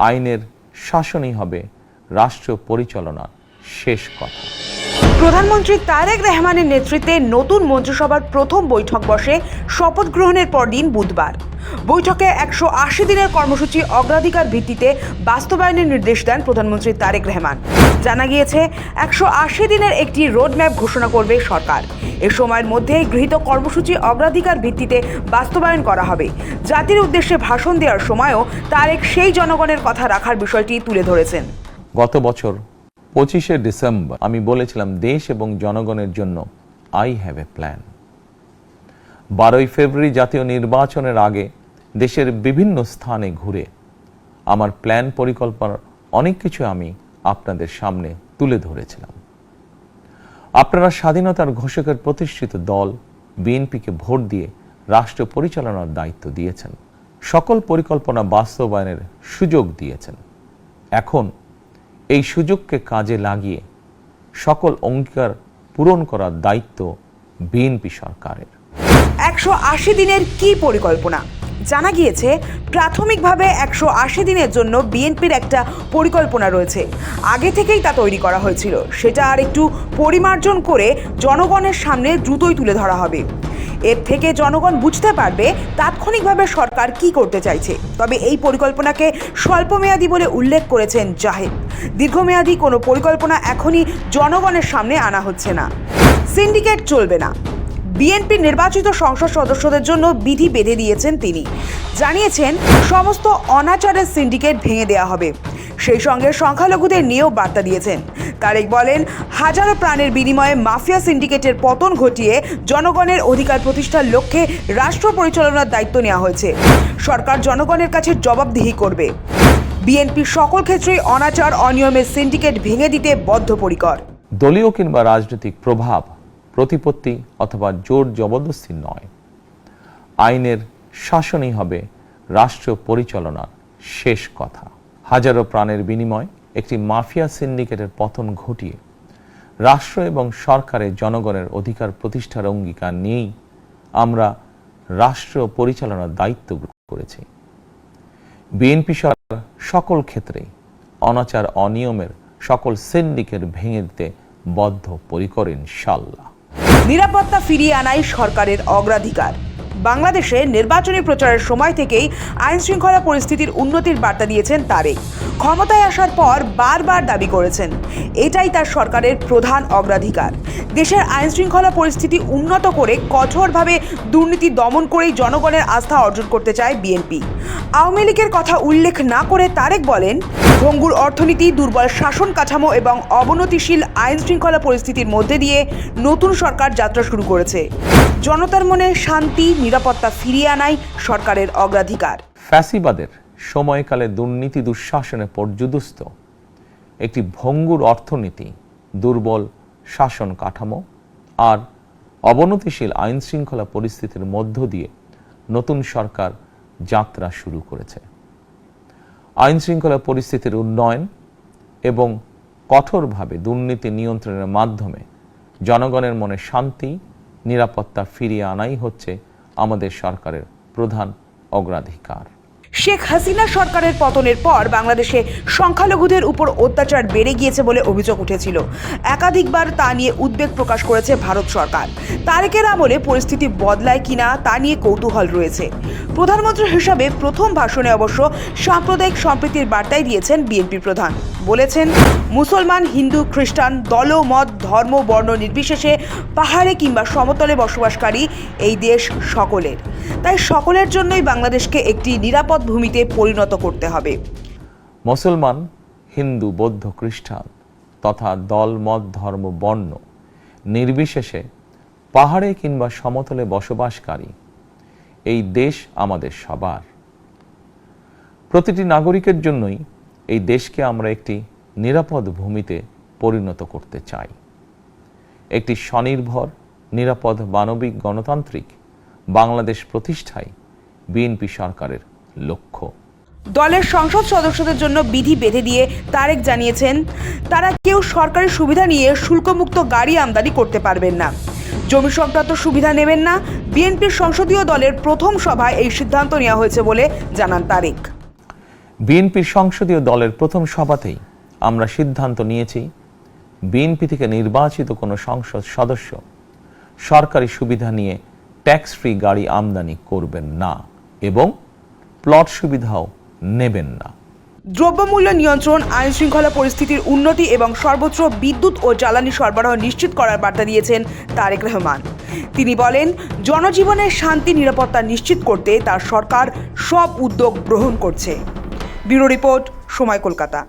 আইনের শাসনই হবে রাষ্ট্র পরিচালনার শেষ কথা। প্রধানমন্ত্রী তারেক রহমানের নেতৃত্বে নতুন মন্ত্রিসভার প্রথম বৈঠক বসে শপথ গ্রহণের পর দিন বুধবার। বৈঠকে একশো আশি দিনের কর্মসূচি অগ্রাধিকার ভিত্তিতে বাস্তবায়নের নির্দেশ দেন প্রধানমন্ত্রী তারেক রহমান। জানা গিয়েছে, একশো আশি দিনের একটি রোডম্যাপ ঘোষণা করবে সরকার। এ সময়ের মধ্যে গৃহীত কর্মসূচি অগ্রাধিকার ভিত্তিতে বাস্তবায়ন করা হবে। জাতির উদ্দেশ্যে ভাষণ দেওয়ার সময়ও তারেক সেই জনগণের কথা রাখার বিষয়টি তুলে ধরেছেন। গত বছর পঁচিশে ডিসেম্বর আমি বলেছিলাম দেশ এবং জনগণের জন্য আই হ্যাভ এ প্ল্যান বারোই ফেব্রুয়ারি জাতীয় নির্বাচনের আগে দেশের বিভিন্ন স্থানে ঘুরে আমার প্ল্যান পরিকল্পনার অনেক কিছু আমি আপনাদের সামনে তুলে ধরেছিলাম। আপনারা স্বাধীনতার ঘোষকের প্রতিষ্ঠিত দল, বিএনপিকে ভোট দিয়ে রাষ্ট্র পরিচালনার দায়িত্ব দিয়েছেন। সকল পরিকল্পনা বাস্তবায়নের সুযোগ দিয়েছেন। এখন এই সুযোগকে কাজে লাগিয়ে সকল অঙ্গীকার পূরণ করার দায়িত্ব বিএনপি সরকারের। একশো আশি দিনের কি পরিকল্পনা? জানা গিয়েছে, প্রাথমিকভাবে একশো আশি দিনের জন্য বিএনপির একটা পরিকল্পনা রয়েছে। আগে থেকেই তা তৈরি করা হয়েছিল। সেটা আর একটু পরিমার্জন করে জনগণের সামনে দ্রুতই তুলে ধরা হবে। এর থেকে জনগণ বুঝতে পারবে তাৎক্ষণিকভাবে সরকার কি করতে চাইছে। তবে এই পরিকল্পনাকে স্বল্পমেয়াদী বলে উল্লেখ করেছেন জাহেদ। দীর্ঘমেয়াদী কোনো পরিকল্পনা এখনই জনগণের সামনে আনা হচ্ছে না। সিন্ডিকেট চলবে না। বিএনপি নির্বাচিত সংসদ সদস্যদের জন্য বিধি বেঁধে দিয়েছেন তিনি। জানিয়েছেন, সমস্ত অনাচারের সিন্ডিকেট ভেঙে দেওয়া হবে। সেই সঙ্গে সংখ্যালঘুদের নিয়েও বার্তা দিয়েছেন। তারেক বলেন, হাজারো প্রাণের বিনিময়ে মাফিয়া সিন্ডিকেটের পতন ঘটিয়ে জনগণের অধিকার প্রতিষ্ঠার লক্ষ্যে রাষ্ট্র পরিচালনার দায়িত্ব নেওয়া হয়েছে। সরকার জনগণের কাছে জবাবদিহি করবে। বিএনপি সকল ক্ষেত্রেই অনাচার, অনিয়মের সিন্ডিকেট ভেঙে দিতে বদ্ধপরিকর। দলীয় কিংবা রাজনৈতিক প্রভাব প্রতিপত্তি অথবা জোর জবরদস্তি নয়। আইনের শাসনই হবে রাষ্ট্র পরিচালনার শেষ কথা। হাজারো প্রাণের বিনিময় একটি মাফিয়া সিন্ডিকেটের পতন ঘটিয়ে রাষ্ট্র এবং সরকারের জনগণের অধিকার প্রতিষ্ঠার অঙ্গীকার নিয়েই আমরা রাষ্ট্র পরিচালনার দায়িত্ব গ্রহণ করেছি। বিএনপি সরকার সকল ক্ষেত্রেই অনাচার অনিয়মের সকল সিন্ডিকেট ভেঙে দিতে বদ্ধ পরিকর ইনশাল্লাহ নিরাপত্তা ফিরিয়ে আনাই সরকারের অগ্রাধিকার। বাংলাদেশে নির্বাচনী প্রচারের সময় থেকেই আইন শৃঙ্খলা পরিস্থিতির উন্নতির বার্তা দিয়েছেন তারেক। ক্ষমতায় আসার পর বারবার দাবি করেছেন। এটাই তার সরকারের প্রধান অগ্রাধিকার। দেশের আইন শৃঙ্খলা পরিস্থিতি উন্নত করে কঠোরভাবে দুর্নীতি দমন করেই জনগণের আস্থা অর্জন করতে চায় বিএনপি। আওয়ামী লীগের কথা উল্লেখ না করে তারেক বলেন, ভঙ্গুর অর্থনীতি, দুর্বল শাসন কাঠামো এবং অবনতিশীল আইন শৃঙ্খলা পরিস্থিতির মধ্যে দিয়ে নতুন সরকার যাত্রা শুরু করেছে। জনতার মনে শান্তি নিরাপত্তা ফিরিয়ে আনাই সরকারের অগ্রাধিকার। ফ্যাসিবাদের সময়কালে দুর্নীতি দুঃশাসনে পর্যুদস্ত। একটি ভঙ্গুর অর্থনীতি, দুর্বল শাসন কাঠামো আর অবনতিশীল আইন শৃঙ্খলা পরিস্থিতির মধ্য দিয়ে নতুন সরকার যাত্রা শুরু করেছে। আইন শৃঙ্খলা পরিস্থিতির উন্নয়ন এবং কঠোরভাবে দুর্নীতি নিয়ন্ত্রণের মাধ্যমে জনগণের মনে শান্তি, নিরাপত্তা ফিরিয়ে আনাই হচ্ছে আমাদের সরকারের প্রধান অগ্রাধিকার। শেখ হাসিনা সরকারের পতনের পর বাংলাদেশে সংখ্যালঘুদের উপর অত্যাচার বেড়ে গিয়েছে বলে অভিযোগ উঠেছিল। একাধিকবার তা নিয়ে উদ্বেগ প্রকাশ করেছে ভারত সরকার। তারেকের আমলে পরিস্থিতি বদলায় কিনা তা নিয়ে কৌতূহল রয়েছে। প্রধানমন্ত্রী হিসাবে প্রথম ভাষণে অবশ্য সাম্প্রদায়িক সম্প্রীতির বার্তাই দিয়েছেন বিএনপি প্রধান। বলেছেন, মুসলমান, হিন্দু, খ্রিস্টান, দল, মত, ধর্ম, বর্ণ নির্বিশেষে পাহাড়ে কিংবা সমতলে বসবাসকারী এই দেশ সকলের। তাই সকলের জন্যই বাংলাদেশকে একটি নিরাপদ ভূমিতে পরিণত করতে হবে। মুসলমান, হিন্দু, বৌদ্ধ, খ্রিস্টান তথা দল, মত, ধর্ম, বর্ণ নির্বিশেষে পাহাড়ে কিংবা সমতলে বসবাসকারী। এই দেশ আমাদের সবার। প্রতিটি নাগরিকের জন্যই এই দেশকে আমরা একটি নিরাপদ ভূমিতে পরিণত করতে চাই। একটি স্বনির্ভর, নিরাপদ মানবিক গণতান্ত্রিক বাংলাদেশ প্রতিষ্ঠায় বিএনপি সরকারের লক্ষ্য। দলের সংসদ সদস্যদের জন্য বিধি বেঁধে দিয়ে তারেক জানিয়েছেন তারা কেউ সরকারি সুবিধা নিয়ে শুল্কমুক্ত গাড়ি আমদানি করতে পারবেন না। জমি সংক্রান্ত সুবিধা নেবেন না। বিএনপির সংসদীয় দলের প্রথম সভায় এই সিদ্ধান্ত নেওয়া হয়েছে বলে জানান তারেক। বিএনপির সংসদীয় দলের প্রথম সভাতেই আমরা সিদ্ধান্ত নিয়েছি বিএনপি থেকে নির্বাচিত কোনো সংসদ সদস্য সরকারি সুবিধা নিয়ে ট্যাক্স ফ্রি গাড়ি আমদানি করবেন না এবং প্লট সুবিধাও নেবেন না। দ্রব্যমূল্য নিয়ন্ত্রণ আইন শৃঙ্খলা পরিস্থিতির উন্নতি এবং সর্বত্র বিদ্যুৎ ও জ্বালানি সরবরাহ নিশ্চিত করার বার্তা দিয়েছেন তারেক রহমান। তিনি বলেন জনজীবনের শান্তি, নিরাপত্তা নিশ্চিত করতে তার সরকার সব উদ্যোগ গ্রহণ করছে। ব্যুরো রিপোর্ট, সময় কলকাতা।